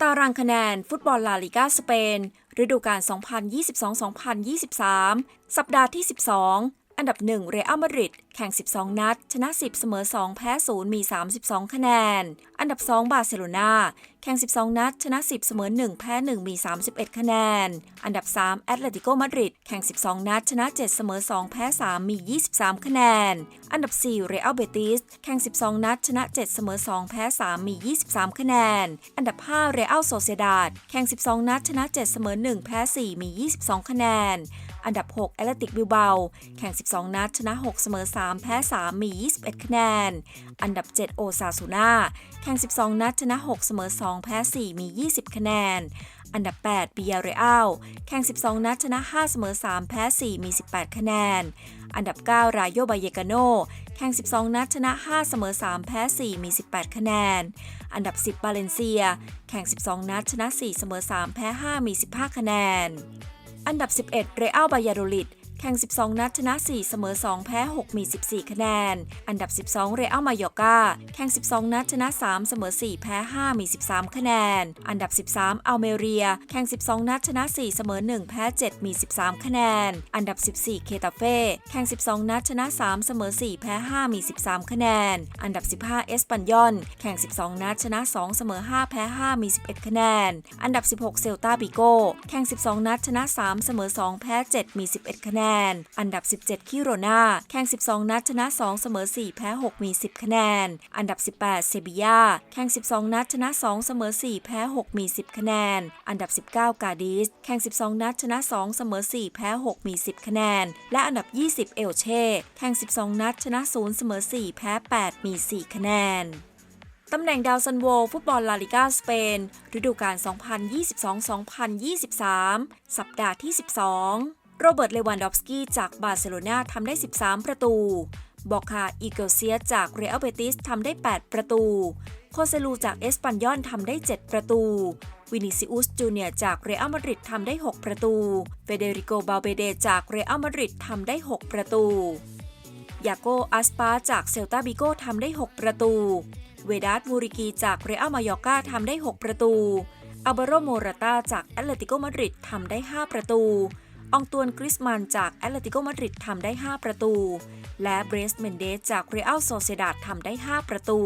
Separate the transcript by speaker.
Speaker 1: ตารางคะแนน ฟุตบอลลาลิกาสเปน ฤดูกาล 2022-2023 สัปดาห์ที่ 12 อันดับ 1 เรอัลมาดริด แข่ง 12 นัด ชนะ 10 เสมอ 2 แพ้ 0 มี 32 คะแนน อันดับ 2 บาร์เซโลนาแข่ง 12 นัด ชนะ 10 เสมอ 1 แพ้ 1 มี 31 คะแนน อันดับ 3 แอตเลติโกมาดริด แข่ง 12 นัด ชนะ 7 เสมอ 2 แพ้ 3 มี 23 คะแนน อันดับ 4 เรอัลเบติส แข่ง 12 นัด ชนะ 7 เสมอ 2 แพ้ 3 มี 23 คะแนน อันดับ 5 เรอัลโซเซดาด แข่ง 12 นัด ชนะ 7 เสมอ 1 แพ้ 4 มี 22 คะแนน อันดับ 6 แอตเลติกบิลเบา แข่ง 12 นัด ชนะ 6 เสมอ 3 แพ้ 3 มี 21 คะแนน อันดับ 7 โอซาซูนาแข่ง 12 นัด ชนะ 6 เสมอ 2 2 แพ้ 4 มี 20 คะแนน อันดับ8บิยาเรอัลแข่ง 12 นัดชนะ 5 เสมอ 3 แพ้ 4 มี 18 คะแนน อันดับ 9 รายโยบายเยกาโน แข่ง 12 นัดชนะ 5 เสมอ 3 แพ้ 4 มี 18 คะแนน อันดับ 10 บาเลนเซีย แข่ง 12 นัดชนะ 4 เสมอ 3 แพ้ 5 มี 15 คะแนน อันดับ 11 เรอัลบายาโดลิด แข่ง 12 นัดชนะ 4 เสมอ 2 แพ้ 6 มี 14 คะแนน อันดับ 12 เรอัลมายอกาแข่ง 12 นัดชนะ 3 เสมอ 4 แพ้ 5 มี 13 คะแนน อันดับ 13 อัลเมเรีย แข่ง 12 นัดชนะ 4 เสมอ 1 แพ้ 7 มี 13 คะแนน อันดับ 14 เคตาเฟ่ แข่ง 12 นัดชนะ 3 เสมอ 4 แพ้ 5 มี 13 คะแนน อันดับ 15 เอสปันยอน แข่ง 12 นัดชนะ 2 เสมอ 5 แพ้ 5 มี 11 คะแนน อันดับ 16 เซลตาบิโก แข่ง 12 นัดชนะ 3 เสมอ 2 แพ้ 7 มี 11 คะแนนอันดับ 17 คิโรนาแข่ง 12 นัดชนะ 2 เสมอ 4 แพ้ 6 มี 10 คะแนน อันดับ 18 เซบียาแข่ง 12 นัดชนะ 2 เสมอ 4 แพ้ 6 มี 10 คะแนน อันดับ 19 กาดิส แข่ง 12 นัดชนะ 2 เสมอ 4 แพ้ 6 มี 10 คะแนน และอันดับ 20 เอลเช่ แข่ง 12 นัดชนะ 0 เสมอ 4 แพ้ 8 มี 4 คะแนนตำแหน่งดาวซันโวฟุตบอลลาลิกาสเปน ฤดูกาล 2022-2023 สัปดาห์ที่ 12 โรเบิร์ตเลวันดอฟสกี้จากบาร์เซโลนาทำได้ 13 ประตูบอกคาอีเกลเซียจากเรอัลเบติสทำได้ 8 ประตู โคเซลูจากเอสปันยอนทำได้ 7 ประตู วินิซิอุสจูเนียจากเรอัลมาดริดทำได้ 6 ประตู เฟเดริโก บาเบเดจากเรอัลมาดริดทำได้ 6 ประตู ยาโกอัสปาจากเซลตาบิโกทำได้ 6 ประตู เวดาสมูริกีจากเรอัลมายอร์กาทำได้ 6 ประตูอัลบาโรโมราตาจากแอตเลติโกมาดริดทำได้ 5 ประตู องตวนกริสมันจากแอตเลติโกมาดริดทำได้ 5 ประตู และเบรสเมนเดสจากเรอัลโซเซดาดทำได้ 5 ประตู